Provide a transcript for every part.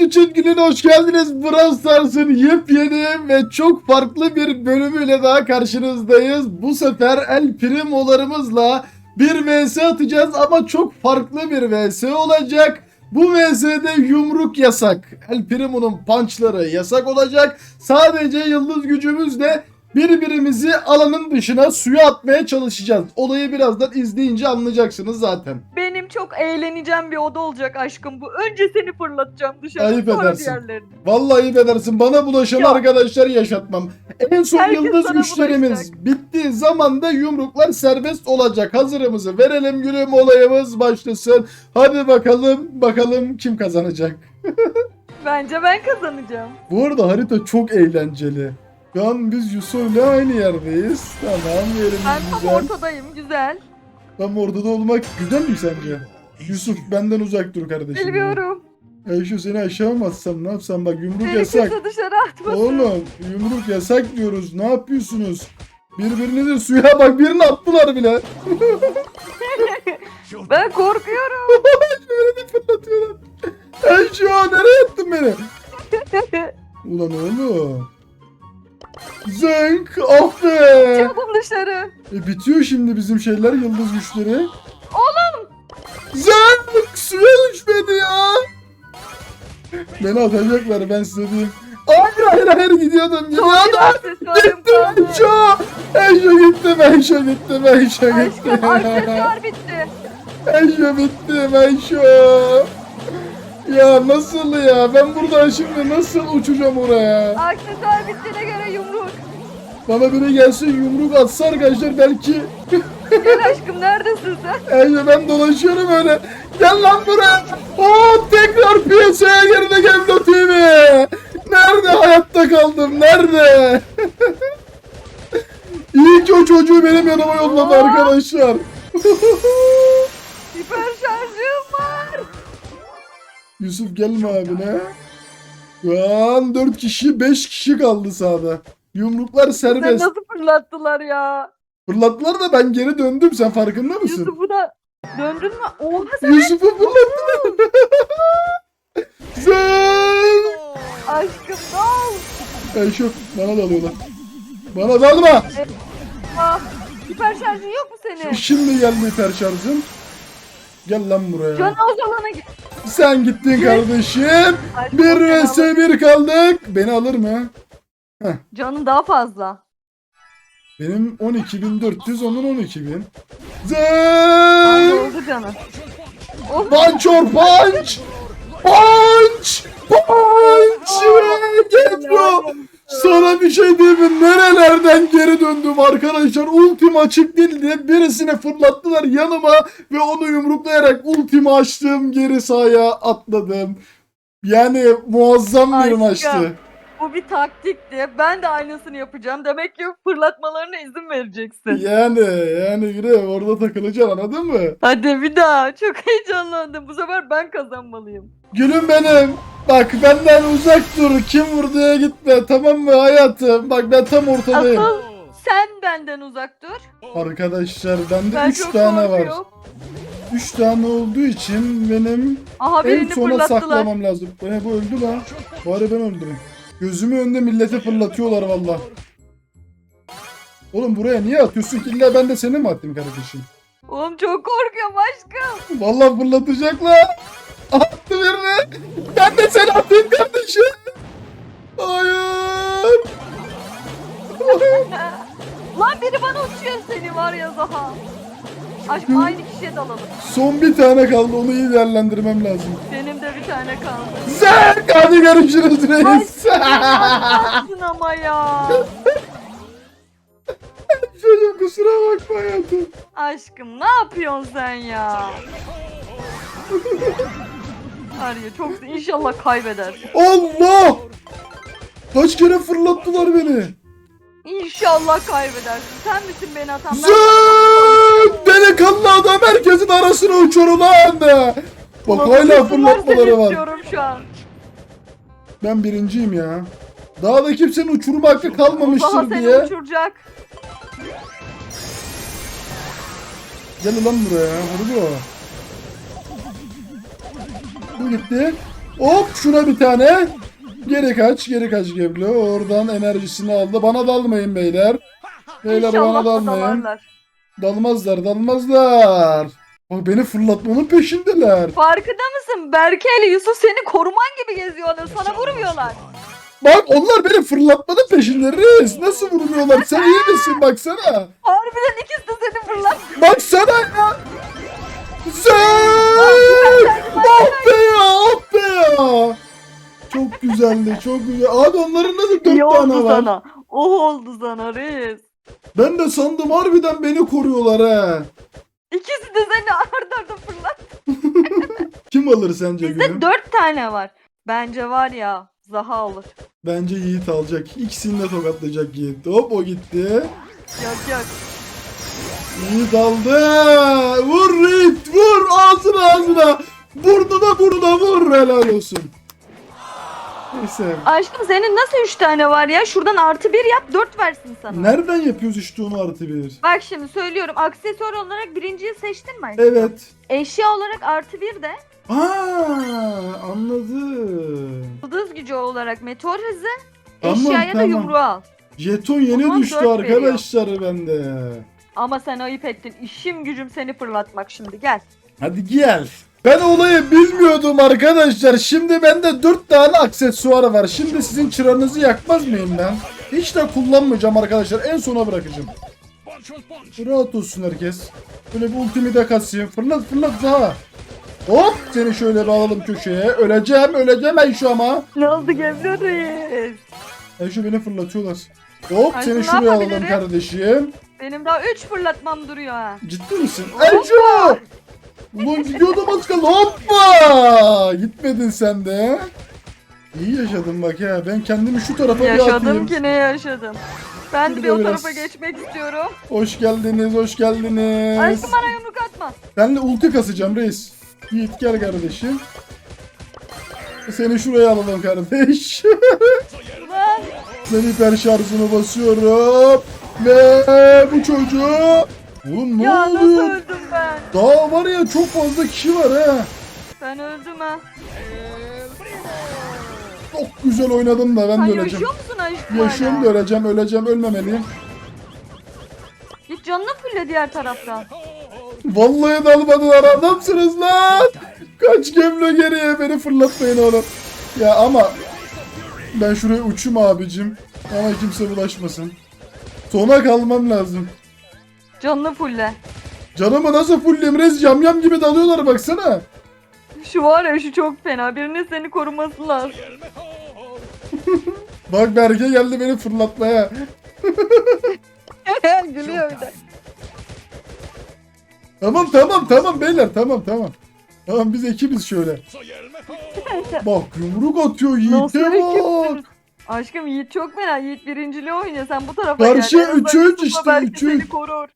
Evet üçün gününe hoş geldiniz. Brawl Stars'ın yepyeni ve çok farklı bir bölümüyle daha karşınızdayız. Bu sefer El Primo'larımızla bir vs atacağız ama çok farklı bir vs olacak. Bu vs'de yumruk yasak. El Primo'nun punchları yasak olacak. Sadece yıldız gücümüzle birbirimizi alanın dışına suya atmaya çalışacağız. Olayı birazdan izleyince anlayacaksınız zaten. Benim çok eğleneceğim bir oda olacak aşkım bu. Önce seni fırlatacağım dışarı Ayıp sonra edersin. diğerlerini. Vallahi ayıp edersin. Bana bulaşan Ya. arkadaşları yaşatmam. En son Herkes yıldız sana güçlerimiz bulaşacak. bittiği zaman da yumruklar serbest olacak. Hazırımızı verelim gülüm olayımız başlasın. Hadi bakalım bakalım kim kazanacak. Bence ben kazanacağım. Bu arada harita çok eğlenceli. Şu an biz Yusuf'la aynı yerdeyiz. Tamam yerimiz Ben tam güzel. ortadayım güzel. Tam ortada olmak güzel mi sence? Yusuf benden uzak dur kardeşim. Bilmiyorum. Ayşe seni aşağı mı atsam ne yapsam bak yumruk Beni yasak. kimse dışarı atmasın. Oğlum yumruk yasak diyoruz. Ne yapıyorsunuz? Birbirini de suya bak birini attılar bile. Ben korkuyorum. Böyle de fırlatıyorlar. Ay şu an nereye attın beni? Ulan oğlum. Zınk ah be. Çıktım dışarı. E, bitiyor şimdi bizim şeyler yıldız güçleri. Oğlum. Zınk suya düşmedi ya. Beni atacaklar ben size diyeyim. Hayır hayır hayır gidiyordum gidiyordum. Gitti. Benşo. Benşo gitti Benşo gitti Benşo gitti. Aşkım aksesuar bitti. Benşo bitti Benşo. Ya nasıl ya? Ben buradan şimdi nasıl uçacağım oraya? Aksesuar bittiğine göre yumruk. Bana biri gelsin yumruk atsa arkadaşlar belki. Gel aşkım neredesin sen? Ayşe ben dolaşıyorum öyle. Gel lan buraya. Oo tekrar piyasaya girdi Gemlo TV. Nerede hayatta kaldım? Nerede? İyi ki o çocuğu benim yanıma yolladı arkadaşlar. Yusuf gelme abine. Şu an 4 kişi 5 kişi kaldı sahada. Yumruklar Sen serbest. nasıl fırlattılar ya? Fırlattılar da ben geri döndüm. Sen farkında mısın? Yusuf'u da döndün mü? Oha sen Yusuf'u fırlattılar. Sen. aşkım ne oldu? Şu bana dalıyorlar. Bana dalma. Ah, hiper şarjın yok mu senin? Şimdi geldi hiper şarjım. Gel lan buraya. Can alana git. Sen gittin kardeşim. Bir o vs bir kaldık. Beni alır mı? al- Canın daha fazla. Benim 12.400 onun 12.000. Aynı Zıııı. oldu canın. Of, Punch or punch. Punch. Punch. Get bro. Sana bir şey diyeyim mi? Nerelerden geri döndüm arkadaşlar. Ultim açık değil diye birisine fırlattılar yanıma ve onu yumruklayarak ultimi açtım. Geri sahaya atladım. Yani muazzam bir Aşkım. maçtı. bu bir taktikti. Ben de aynısını yapacağım. Demek ki fırlatmalarına izin vereceksin. Yani yani yine orada takılacaksın anladın mı? Hadi bir daha. Çok heyecanlandım. Bu sefer ben kazanmalıyım. Gülüm benim. Bak benden uzak dur. Kim vurduya gitme. Tamam mı hayatım? Bak ben tam ortadayım. Asıl sen benden uzak dur. Arkadaşlar bende Ben 3 çok tane var. korkuyorum. 3 tane olduğu için benim Aha en sona saklamam lazım. E, bu öldü lan. Bari ben öldüreyim. Gözümü önünde millete fırlatıyorlar valla. Oğlum buraya niye atıyorsun ki? İlla ben de seni mi atayım kardeşim? Oğlum çok korkuyorum aşkım. Vallahi fırlatacaklar. Attı birini. Ben de seni atayım kardeşim. Hayır. Lan biri bana uçuyor seni var ya Zaha. Aşkım aynı kişiye dalalım. Son bir tane kaldı onu iyi değerlendirmem lazım. Benim de bir tane kaldı. Zek hadi görüşürüz reis. Aşkım ama ya. Çocuğum kusura bakma hayatım. Aşkım ne yapıyorsun sen ya? Ya çok inşallah kaybedersin. Allah! Kaç kere fırlattılar beni. İnşallah kaybedersin. Sen misin beni atan? Ben- Zek! Delikanlı adam herkesin arasına uçuyor ulan. Bak Ulan hala fırlatmaları var. istiyorum şu an. Ben birinciyim ya. Daha da kimsenin uçurma hakkı Zaha kalmamıştır seni diye. uçuracak. Gel ulan buraya. Hadi bu. Bu gitti. Hop şuna bir tane. Geri kaç, geri kaç Geblo. Oradan enerjisini aldı. Bana dalmayın beyler. Beyler İnşallah bana dalmayın. dalarlar. Dalmazlar, dalmazlar. Bak beni fırlatmanın peşindeler. Farkında mısın? Berke ile Yusuf seni koruman gibi geziyorlar. Sana vurmuyorlar. Bak onlar beni fırlatmanın peşinde reis. Nasıl vurmuyorlar? Sen iyi misin baksana. Harbiden ikisi de seni fırlat. Baksana ya. Sen! Ah be ya, ah be ya. Çok güzeldi, çok güzel. Abi onların nasıl dört İyi tane oldu var? sana. O oldu sana reis. Ben de sandım harbiden beni koruyorlar ha. İkisi de seni arda arda fırlat. Kim alır sence Bizde gülüm? dört tane var. Bence var ya Zaha alır. Bence Yiğit alacak. İkisini de tokatlayacak Yiğit. Hop o gitti. Yok yok. Yiğit aldı. Vur Yiğit vur ağzına ağzına. Burnuna burnuna vur helal olsun. Neyse. Aşkım senin nasıl üç tane var ya? Şuradan artı bir yap dört versin sana. Nereden yapıyoruz işte onu artı bir? Bak şimdi söylüyorum. Aksesuar olarak birinciyi seçtin mi? aşkım? Evet. Eşya olarak artı bir de. Aa anladım. Yıldız gücü olarak meteor hızı. Tamam, eşyaya da tamam. yumruğu al. Jeton yeni Tamam, düştü dört veriyor. arkadaşlar bende. Ama sen ayıp ettin. İşim gücüm seni fırlatmak şimdi gel. Hadi gel. Ben olayı bilmiyordum arkadaşlar. Şimdi bende 4 tane aksesuar var. Şimdi sizin çıranızı yakmaz mıyım ben? Hiç de kullanmayacağım arkadaşlar. En sona bırakacağım. Rahat olsun herkes. Böyle bir ultimi de kasayım. Fırlat fırlat daha. Hop seni şöyle bir alalım köşeye. Öleceğim öleceğim ben şu ama. Ne oldu Geblo Reis? Şu beni fırlatıyorlar. Hop Ay, seni ne şuraya alalım yapabilirim? kardeşim. Benim daha üç fırlatmam duruyor ha. Ciddi misin? Elço! Ulan gidiyordum az kaldı. Hoppa! Gitmedin sen de. İyi yaşadın bak ya. Ben kendimi şu tarafa bir Yaşadım atayım. ki ne yaşadım. Ben de bir da o biraz. tarafa geçmek istiyorum. Hoş geldiniz, hoş geldiniz. Aşkım bana yumruk atma. Benle ulti kasacağım reis. Yiğit gel kardeşim. Seni şuraya alalım kardeş. Ulan. ben hiper şarjını basıyorum. Ve bu çocuğu... Oğlum ne ya nasıl oluyor? öldüm ben? Daha var ya çok fazla kişi var ha. Ben öldüm ha. Çok güzel oynadım da ben Sen de öleceğim. yaşıyor musun aşkım Yaşıyorum da öleceğim, öleceğim, ölmemeliyim. Git canını fulle diğer taraftan. Vallahi dalmadılar adamsınız lan. Kaç gemle geriye beni fırlatmayın oğlum. Ya ama ben şuraya uçum abicim. Ama kimse bulaşmasın. Sona kalmam lazım. Canını fulle. Canımı nasıl fulleyim rez yamyam gibi dalıyorlar baksana. Şu var ya şu çok fena. Birinin seni koruması lazım. Bak Berke geldi beni fırlatmaya. Gülüyor bir de. Tamam tamam tamam beyler tamam tamam. Tamam biz ekibiz şöyle. Bak yumruk atıyor Yiğit'e bak. Aşkım Yiğit çok fena. Yiğit birinciliği oynuyor. Sen bu tarafa Karşı gel. En azından üçe üç Yusuf'la işte, belki üçe seni üç. korur.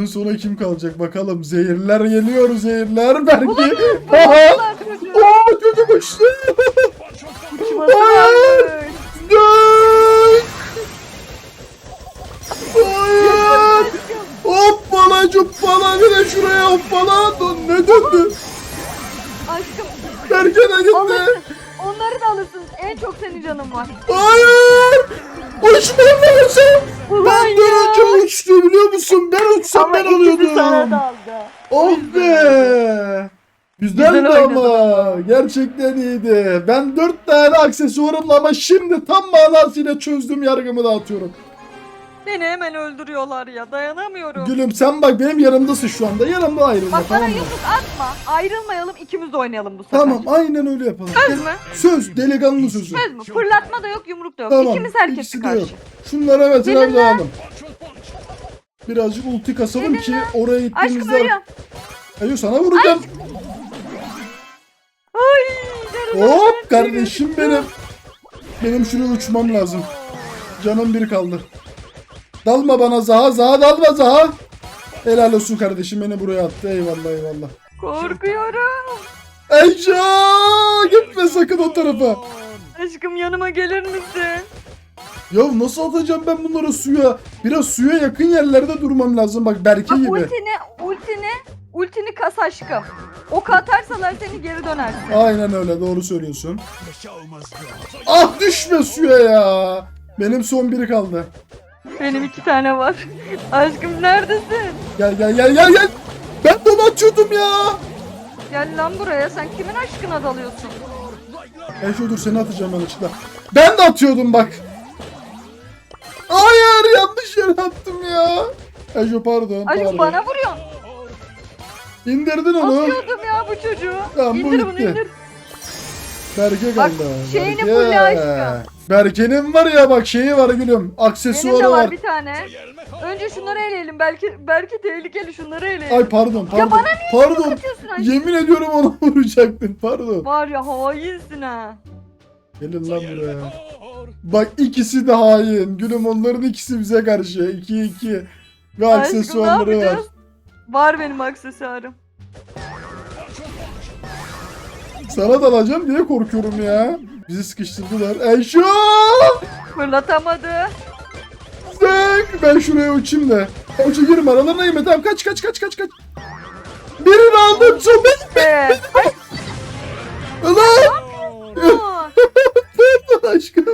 En sona kim kalacak bakalım. Zehirler geliyor zehirler belki. Aha. Fırlattılar çocuğu. Oo çocuk uçtu. Uçması Hayır. varmış. Dön. Hayır. Hoppala cuppala bir de şuraya hoppala. Dur, Ne döndü? Aşkım Berkene gitti. Onları da alırsın. En çok senin canın var. Hayır. Uçmam lazım. Ulan Ben ya. dönünce uçtu biliyor musun? Ben uçsam Ama ben ikisi sana alıyordum. daldı. Oh be! Güzeldi Güzel ama. Gerçekten iyiydi. Ben dört tane aksesuarımla ama şimdi tam manasıyla çözdüm yargımı dağıtıyorum. Beni hemen öldürüyorlar ya. Dayanamıyorum. Gülüm sen bak benim yanımdasın şu anda. Yanımda ayrılma Bak bana tamam mı? yumruk atma. Ayrılmayalım ikimiz de oynayalım bu sefer. Tamam aynen öyle yapalım. Söz mü? Söz delikanlı sözü. Söz mü? Fırlatma da yok yumruk da yok. Tamam. İkimiz herkesi ikisi de karşı. yok. Şunlara mesela Gelin lan. dağılım. Birazcık ulti kasalım Gelin ki lan. oraya Aşkım gittiğimizde... ölüyorum. Ayo sana vuracağım. Ay canım. Hop kardeşim benim. Benim şuraya uçmam lazım. Canım bir kaldı. Dalma bana Zaha. Zaha dalma Zaha. Helal olsun kardeşim beni buraya attı. Eyvallah eyvallah. Korkuyorum. Eyca gitme sakın o tarafa. Aşkım yanıma gelir misin? Ya nasıl atacağım ben bunları suya? Biraz suya yakın yerlerde durmam lazım. Bak Berke Bak gibi. ultini, ultini Ultini kas aşkım. Ok atarsalar seni geri dönersin. Aynen öyle doğru söylüyorsun. Ah düşme suya ya. Benim son biri kaldı. Benim iki tane var. Aşkım neredesin? Gel gel gel gel gel. Ben de onu atıyordum ya. Gel lan buraya sen kimin aşkına dalıyorsun? Eşo dur seni atacağım ben açıkla. Ben de atıyordum bak. Hayır yanlış yere attım ya. Eşo pardon pardon. bana vuruyorsun. İndirdin onu. Atıyordum ya bu çocuğu. Tamam, bu indir bunu gitti. indir. Berke Bak, kaldı. şeyini fulle aşkım. Berke'nin var ya bak şeyi var gülüm. Benim de Aksesuarı var var. bir tane. Önce şunları eleyelim. Belki belki tehlikeli şunları eleyelim. Ay pardon pardon. Ya bana pardon. Atıyorsun aşkım. Yemin ediyorum onu vuracaktım. Pardon. Var ya hainsin ha. Gelin lan buraya. Bak ikisi de hain. Gülüm onların ikisi bize karşı. 2 2. Ve Aşkım aksesuarları var. Var benim aksesuarım. Sana dalacağım diye korkuyorum ya. Bizi sıkıştırdılar. Eşo! Fırlatamadı. Zek! Ben şuraya uçayım da. Uça girme aralarına girme. Tamam kaç kaç kaç kaç kaç. Birini aldım. Son benim. Be. Ulan! Aa, aşkım.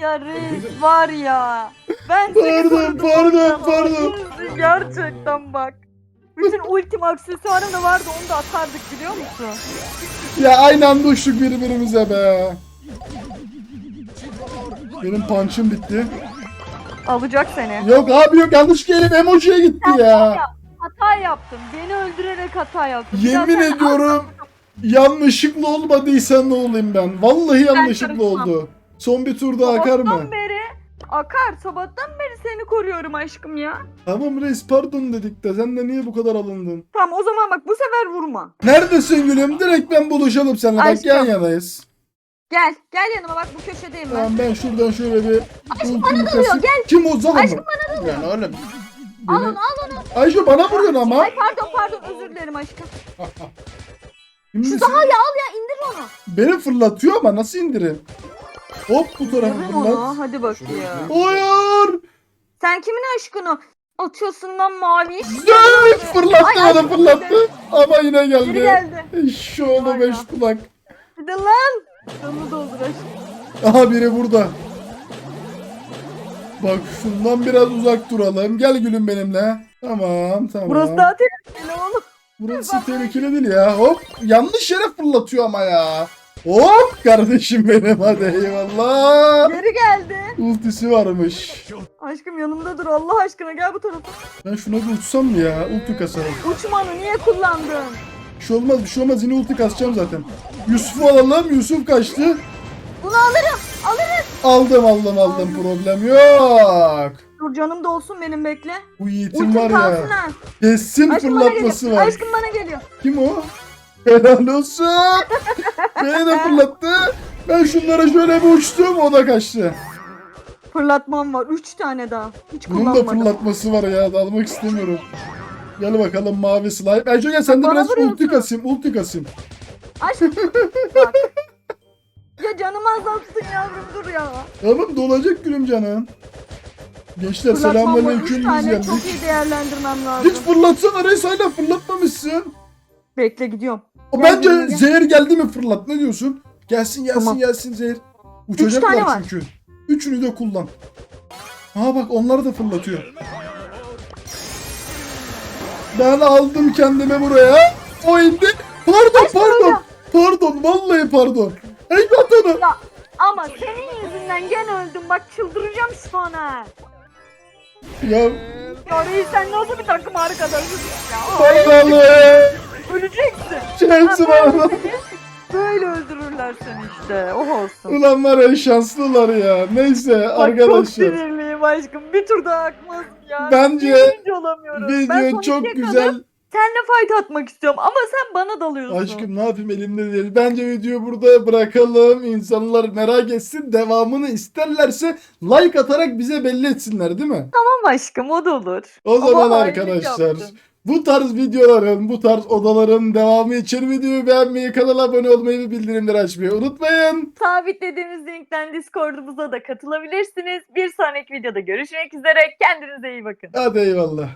ya reis var ya. Ben seni Pardon, korudum pardon, pardon. Gerçekten bak. Bütün ultim aksesuarım da vardı onu da atardık biliyor musun? Ya aynı anda uçtuk birbirimize be. Benim punch'ım bitti. Alacak seni. Yok abi yok yanlış elim emojiye gitti ya. Hata yaptın. Beni öldürerek hata daha Yemin sen- ediyorum yanlışlıkla olmadıysa ne olayım ben. Vallahi yanlışlıkla karışmam. oldu. Son bir tur daha akar Sabahtan mı? beri akar. Sabahtan beri seni koruyorum aşkım ya. Tamam reis pardon dedik de sen de niye bu kadar alındın? Tamam o zaman bak bu sefer vurma. Neredesin gülüm? Direkt ben buluşalım seninle. Bak Aşkım. yan yanayız. Gel. Gel yanıma bak bu köşedeyim ben. Tamam ben şuradan şöyle bir Aşkım bana kasayım. gel. Kim o Zaha mı? Aşkım bana vuruyor. Yani oğlum. Al onu al onu. Ayşe bana vuruyorsun ama. Ay pardon pardon özür dilerim aşkım. Şimdi Şu sen- Zaha'yı al ya indir onu. Beni fırlatıyor ama nasıl indirin? Hop bu tarafa İndir fırlat. onu hadi bakayım. Hayır. Sen kimin aşkını atıyorsun lan mavi? Zek fırlattı Ay, bana aşkım fırlattı. Ama yine Geri geldi. geldi. Şu oldu Var beş ya. kulak. Hadi lan. Canını doldur aşkım. Aha biri burada. Bak şundan biraz uzak duralım. Gel gülüm benimle. Tamam tamam. Burası daha tehlikeli oğlum. Burası tehlikeli değil ya. Hop yanlış yere fırlatıyor ama ya. Hop kardeşim benim hadi eyvallah. Geri geldi. Ultisi varmış. Aşkım yanımda dur Allah aşkına gel bu tarafa. Ben şuna bir uçsam mı ya? Ulti kasarım. Uçmanı niye kullandın? Bir şey olmaz bir şey olmaz yine ulti kasacağım zaten. Yusuf'u alalım. Yusuf kaçtı. Bunu alırım. Alırım. Aldım aldım aldım problem yok. Dur canım da olsun benim bekle. Bu yiğitim Ultim var kalsın ya. ha. Kesin Aşkım bana fırlatması geliyor. var. Aşkım bana geliyor. Kim o? Helal olsun. Beni de fırlattı. Ben şunlara şöyle bir uçtum o da kaçtı. Fırlatmam var. Üç tane daha. Hiç Bunun da kullanmadım. fırlatması var ya dalmak istemiyorum. Gel bakalım mavi slime. Ece gel sen de Bana biraz vuruyorsun. ulti kasayım ulti kasayım. Bak. Ya canımı azalttın yavrum dur ya. Tamam dolacak gülüm canım. Gençler Fırlatmam. Üç selamünaleyküm biz tane geldik. çok iyi değerlendirmem lazım. Hiç fırlatsana reis hala fırlatmamışsın. Bekle gidiyorum. O Gel bence buraya, gel. zehir geldi mi fırlat ne diyorsun? Gelsin gelsin Tamam. gelsin zehir. Uçacaklar tane var. çünkü. Üçünü de kullan. Aa bak onları da fırlatıyor. Ben aldım kendime buraya. O indi. Pardon Aşkım pardon. Pardon vallahi pardon. Eyvah onu. Ya ama senin yüzünden gene öldüm. Bak çıldıracağım ha. Ya Ya reis sen nasıl bir takım arkadaşısın ya? Ay, vallahi. öleceksin. Şansı var. böyle öldürürler seni işte. Oh olsun. Ulan var ya şanslılar ya. Neyse Bak çok arkadaşlar. sinirliyim aşkım. Bir tur daha akmaz ya. Bence Birinci olamıyorum. Ben Video çok güzel. Seninle fight atmak istiyorum ama sen bana dalıyorsun. Aşkım ne yapayım elimde değil. Bence videoyu burada bırakalım. İnsanlar merak etsin. Devamını isterlerse like atarak bize belli etsinler değil mi? Tamam aşkım o da olur. O Ama zaman hainlik arkadaşlar yaptın. Bu tarz videoların, bu tarz odaların devamı için videoyu beğenmeyi, kanala abone olmayı ve bildirimleri açmayı unutmayın. Sabitlediğimiz linkten Discord'umuza da katılabilirsiniz. Bir sonraki videoda görüşmek üzere. Kendinize iyi bakın. Hadi eyvallah.